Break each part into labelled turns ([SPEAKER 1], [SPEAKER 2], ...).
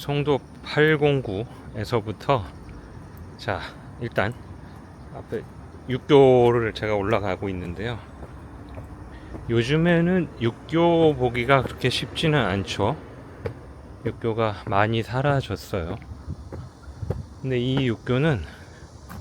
[SPEAKER 1] 송도 809에서부터 자 일단 앞에 육교를 제가 올라가고 있는데요. 요즘에는 육교 보기가 그렇게 쉽지는 않죠. 육교가 많이 사라졌어요. 근데 이 육교는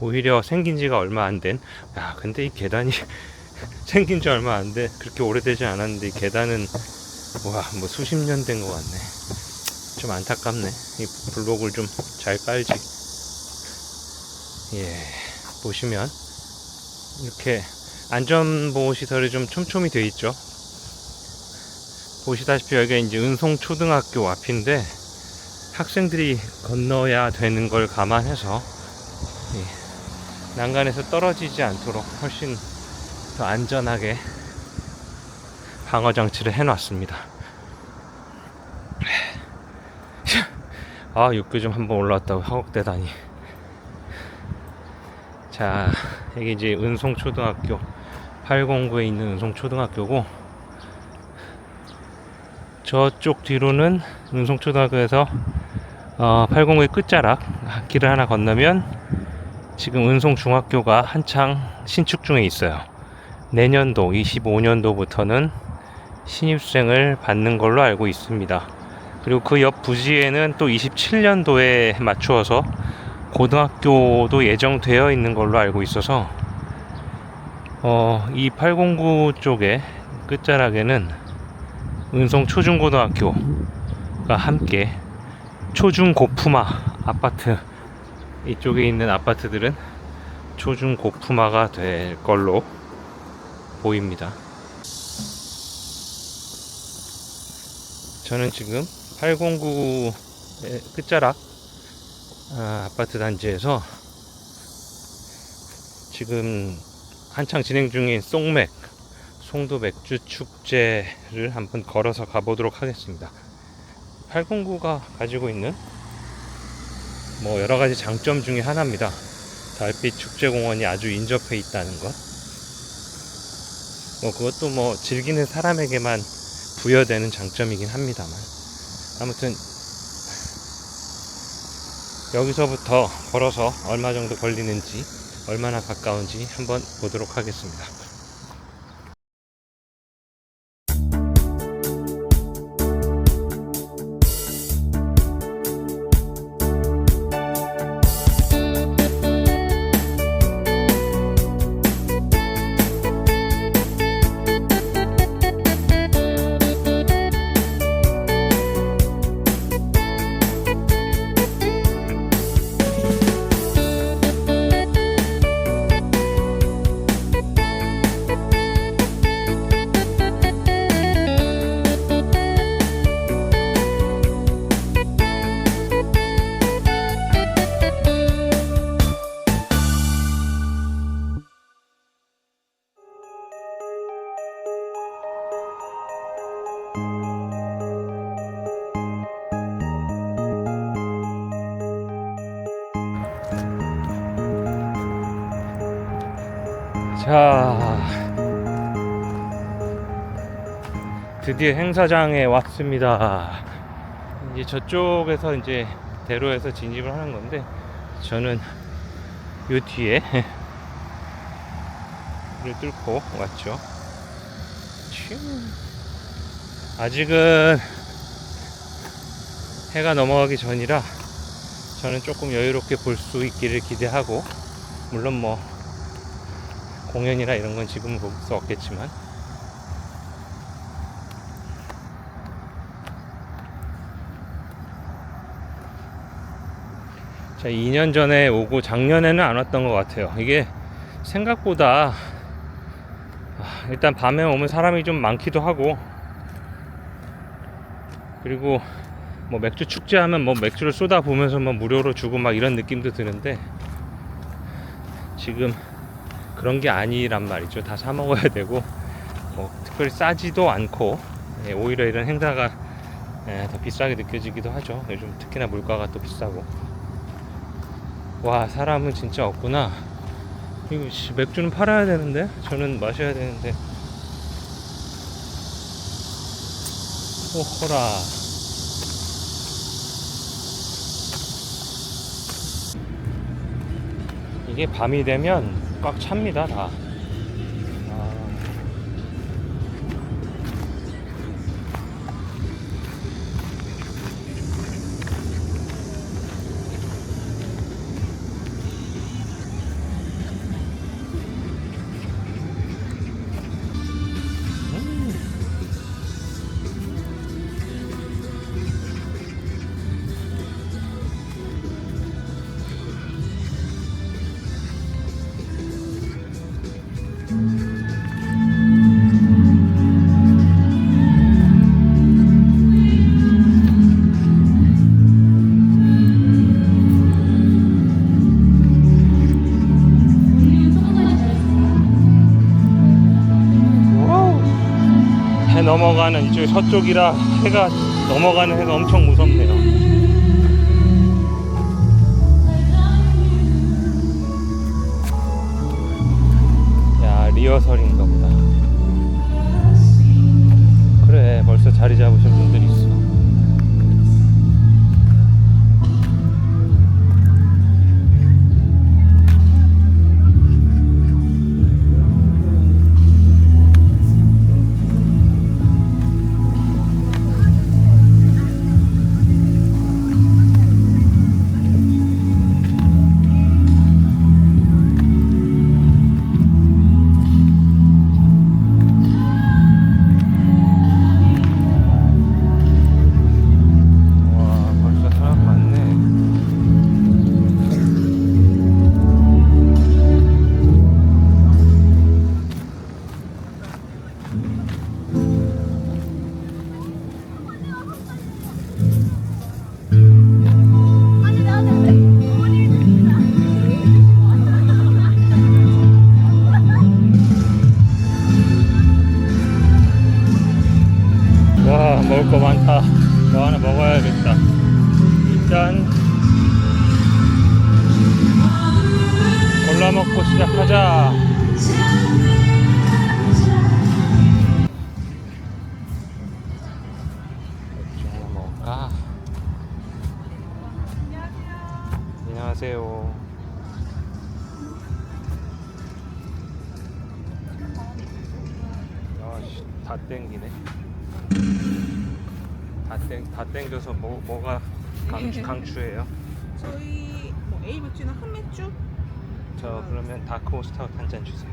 [SPEAKER 1] 오히려 생긴 지가 얼마 안 된, 야, 근데 이 계단이 생긴 지 얼마 안 돼, 그렇게 오래되지 않았는데 이 계단은, 와, 뭐 수십 년 된 것 같네. 좀 안타깝네. 이 블록을 좀 잘 깔지. 예, 보시면, 이렇게 안전보호 시설이 좀 촘촘히 돼 있죠. 보시다시피 여기가 이제 은송 초등학교 앞인데, 학생들이 건너야 되는 걸 감안해서, 이 난간에서 떨어지지 않도록 훨씬 더 안전하게 방어 장치를 해놨습니다. 아 육교 좀 한번 올라왔다고 허걱대다니. 자 여기 이제 은송초등학교 809에 있는 은송초등학교고 저쪽 뒤로는 은송초등학교에서 어, 809의 끝자락 길을 하나 건너면 지금 은송중학교가 한창 신축 중에 있어요. 내년도 25년도부터는 신입생을 받는 걸로 알고 있습니다. 그리고 그 옆 부지에는 또 27년도에 맞추어서 고등학교도 예정되어 있는 걸로 알고 있어서 어, 이 809 쪽에 끝자락에는 은송 초중고등학교가 함께 초중 고품화 아파트 이쪽에 있는 아파트들은 초중 고품화가 될 걸로 보입니다. 저는 지금 809의 끝자락 아, 아파트 단지에서 지금 한창 진행 중인 송맥 송도 맥주 축제를 한번 걸어서 가보도록 하겠습니다. 809가 가지고 있는 뭐 여러 가지 장점 중에 하나입니다. 달빛 축제공원이 아주 인접해 있다는 것. 뭐 그것도 뭐 즐기는 사람에게만 부여되는 장점이긴 합니다만. 아무튼 여기서부터 걸어서 얼마 정도 걸리는지, 얼마나 가까운지 한번 보도록 하겠습니다. 자, 드디어 행사장에 왔습니다. 이제 저쪽에서 이제 대로에서 진입을 하는 건데, 저는 요 뒤에 를 뚫고 왔죠. 슈. 아직은 해가 넘어가기 전이라 저는 조금 여유롭게 볼 수 있기를 기대하고, 물론 뭐 공연이나 이런 건 지금은 볼 수 없겠지만. 자 2년 전에 오고 작년에는 안 왔던 것 같아요. 이게 생각보다 아, 일단 밤에 오면 사람이 좀 많기도 하고. 그리고 뭐 맥주 축제하면 뭐 맥주를 쏟아 부으면서 뭐 무료로 주고 막 이런 느낌도 드는데 지금 그런 게 아니란 말이죠. 다 사 먹어야 되고 뭐 특별히 싸지도 않고 예, 오히려 이런 행사가 예, 더 비싸게 느껴지기도 하죠. 요즘 특히나 물가가 또 비싸고 와 사람은 진짜 없구나. 이거 맥주는 팔아야 되는데 저는 마셔야 되는데 오호라 이게 밤이 되면 꽉 찹니다 다. 넘어가는 이쪽 서쪽이라 해가 넘어가는 해가 엄청 무섭네요. 야 리허설인가 보다. 그래 벌써 자리 잡으신 분들이 안녕하세요. 아씨 다 땡기네. 다 땡, 다 땡겨서 뭐, 뭐가 강추, 강추예요?
[SPEAKER 2] 저희 뭐 A 맥주나 한 맥주?
[SPEAKER 1] 저 그러면 다크호 스타우트 한잔 주세요.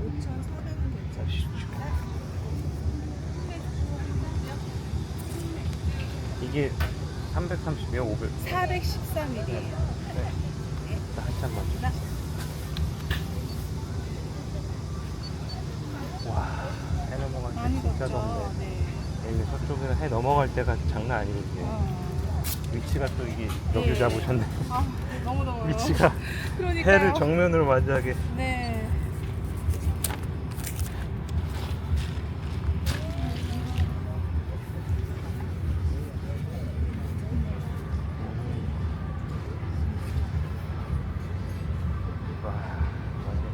[SPEAKER 2] 5,400원 괜찮아요.
[SPEAKER 1] 보시죠. 이게 330이요? 500?
[SPEAKER 2] 413일이에요.
[SPEAKER 1] 네. 한 잔만 주세요. 와, 해 넘어갈 때
[SPEAKER 2] 많이
[SPEAKER 1] 진짜
[SPEAKER 2] 덥죠.
[SPEAKER 1] 덥네.
[SPEAKER 2] 네.
[SPEAKER 1] 여기 서쪽에는 해 넘어갈 때가 장난 아니거든요.
[SPEAKER 2] 어.
[SPEAKER 1] 위치가 또 이게 여기
[SPEAKER 2] 네.
[SPEAKER 1] 잡으셨네.
[SPEAKER 2] 아, 너무 더워요.
[SPEAKER 1] 위치가
[SPEAKER 2] 그러니까요.
[SPEAKER 1] 해를 정면으로 맞이하게.
[SPEAKER 2] 네.
[SPEAKER 1] 와, 완전.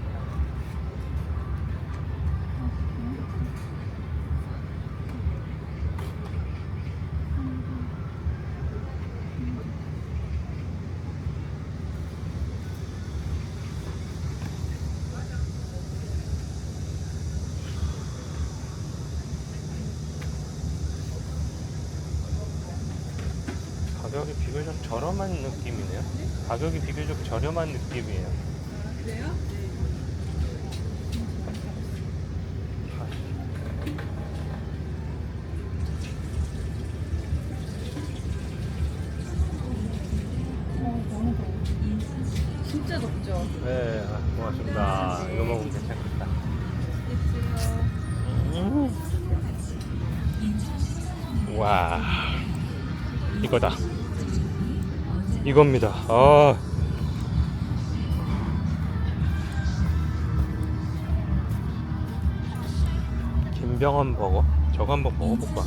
[SPEAKER 1] 가격이 비교적 저렴한 느낌이네요. 가격이 비교적 저렴한 느낌이에요.
[SPEAKER 2] 그래요? 진짜 덥죠?
[SPEAKER 1] 네, 아, 고맙습니다. 이거 먹으면 괜찮겠다. 음. 와, 이거다. 이겁니다. 아. 김병헌 버거. 저거 한번 먹어볼까?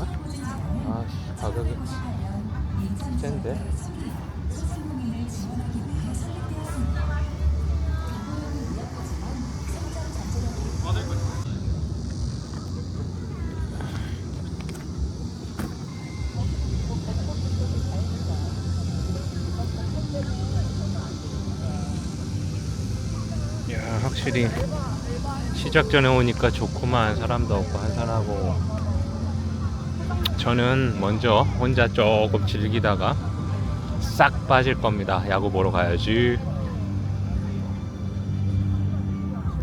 [SPEAKER 1] 아, 씨, 가격이 센데. 확실히 시작 전에 오니까 좋구만. 사람도 없고 한산하고. 저는 먼저 혼자 조금 즐기다가 싹 빠질 겁니다. 야구 보러 가야지.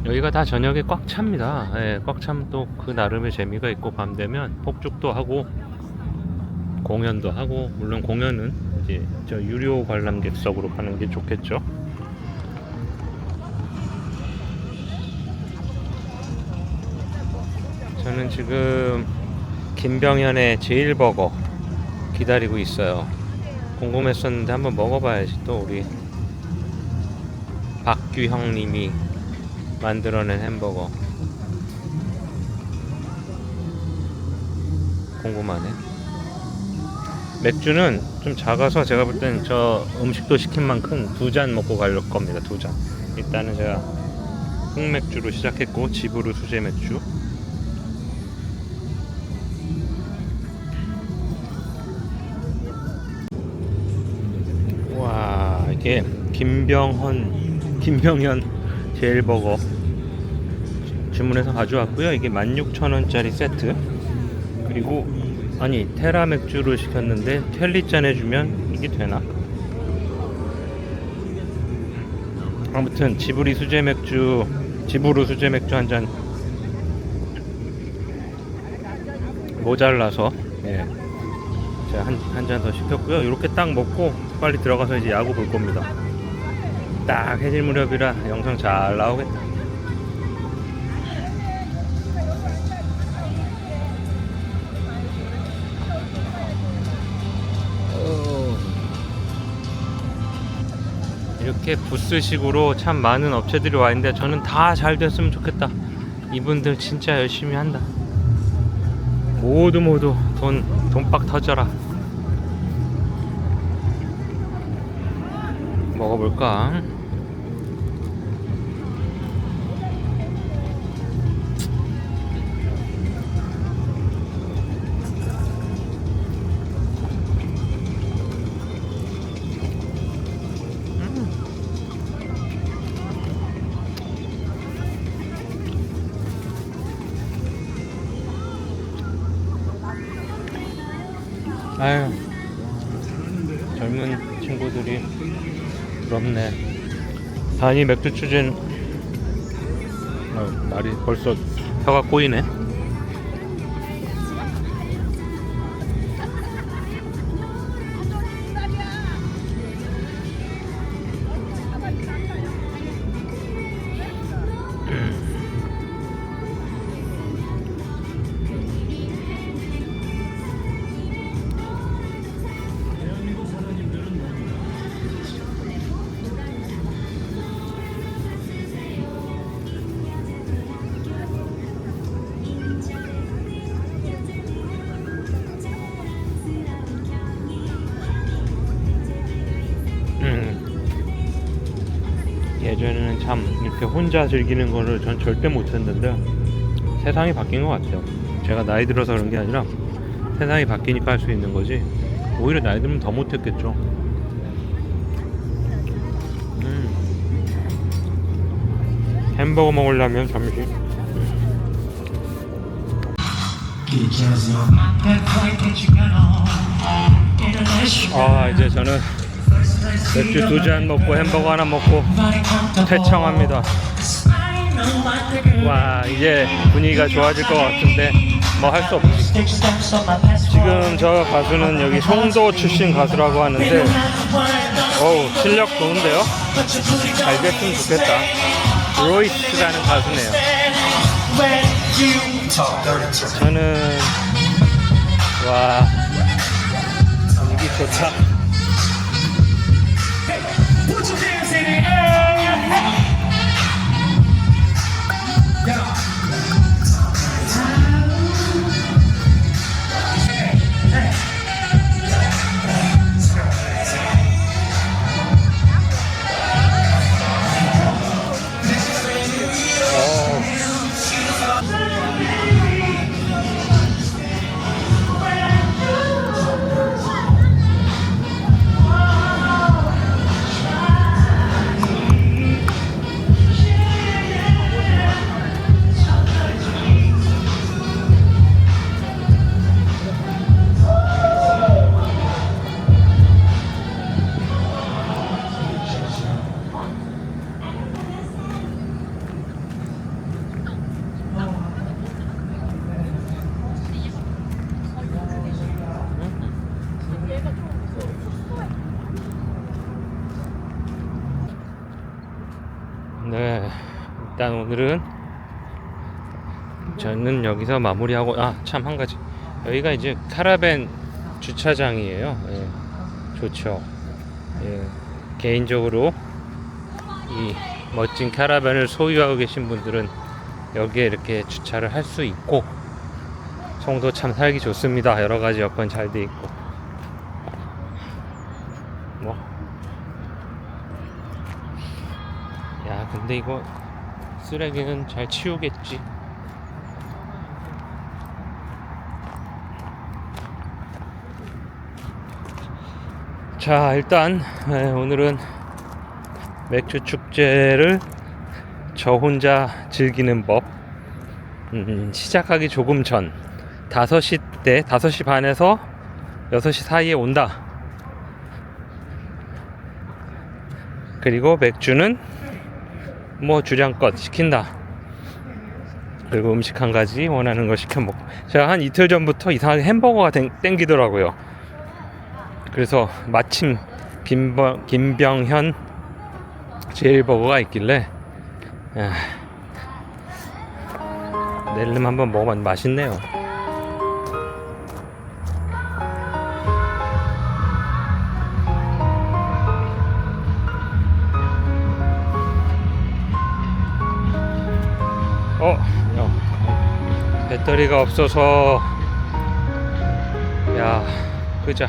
[SPEAKER 1] 여기가 다 저녁에 꽉 찹니다. 예, 꽉 차면 또그 나름의 재미가 있고 밤 되면 폭죽도 하고 공연도 하고 물론 공연은 이제 저 유료 관람객석으로 가는 게 좋겠죠 저는 지금 김병현의 제일버거 기다리고 있어요. 궁금했었는데 한번 먹어봐야지 또 우리 박규형 님이 만들어낸 햄버거 궁금하네. 맥주는 좀 작아서 제가 볼 때는 저 음식도 시킨 만큼 두 잔 먹고 갈 겁니다. 두 잔. 일단은 제가 흑맥주로 시작했고 집으로 수제 맥주 와 이게 김병헌 김병현 제일버거 주- 주문해서 가져왔고요 이게 16,000원짜리 세트 그리고 아니 테라 맥주를 시켰는데 켈리잔 해주면 이게 되나 아무튼 지브리 수제 맥주 지브루 수제 맥주 한 잔 모자라서 예. 제가 한, 한 잔 더 시켰고요. 이렇게 딱 먹고 빨리 들어가서 이제 야구 볼 겁니다. 딱 해질 무렵이라 영상 잘 나오겠다. 어. 이렇게 부스식으로 참 많은 업체들이 와 있는데 저는 다 잘 됐으면 좋겠다. 이분들 진짜 열심히 한다. 모두 모두 돈 돈빡 터져라. 먹어볼까? 단위 맥주 추진. 아, 말이 벌써 혀가 꼬이네 예전에는 참 이렇게 혼자 즐기는 거를 전 절대 못했는데 세상이 바뀐 것 같아요. 제가 나이 들어서 그런 게 아니라 세상이 바뀌니까 할 수 있는 거지. 오히려 나이 들면 더 못했겠죠. 음. 햄버거 먹으려면 잠시. 아 이제 저는 맥주 두 잔 먹고 햄버거 하나 먹고. 퇴청합니다. 와 이제 분위기가 좋아질 것 같은데 뭐 할 수 없지. 지금 저 가수는 여기 송도 출신 가수라고 하는데 어우 실력 좋은데요? 잘 됐으면 좋겠다. 로이스라는 가수네요. 저는 와 분위기 좋다. 오늘은 저는 여기서 마무리하고 아 참 한 가지 여기가 이제 카라벤 주차장이에요. 예, 좋죠. 예, 개인적으로 이 멋진 카라벤을 소유하고 계신 분들은 여기에 이렇게 주차를 할 수 있고 송도 참 살기 좋습니다. 여러 가지 여건 잘 돼 있고 뭐. 야 근데 이거 쓰레기는 잘 치우겠지. 자 일단 에, 오늘은 맥주 축제를 저 혼자 즐기는 법. 음, 시작하기 조금 전. 5시 때 5시 반에서 6시 사이에 온다. 그리고 맥주는 뭐 주량껏 시킨다. 그리고 음식 한 가지 원하는 거 시켜 먹고. 제가 한 이틀 전부터 이상하게 햄버거가 땡, 땡기더라고요. 그래서 마침 김병, 김병현 제일버거가 있길래 아, 낼름 한번 먹어봤는데 맛있네요 배터리가 없어서 야, 끄자.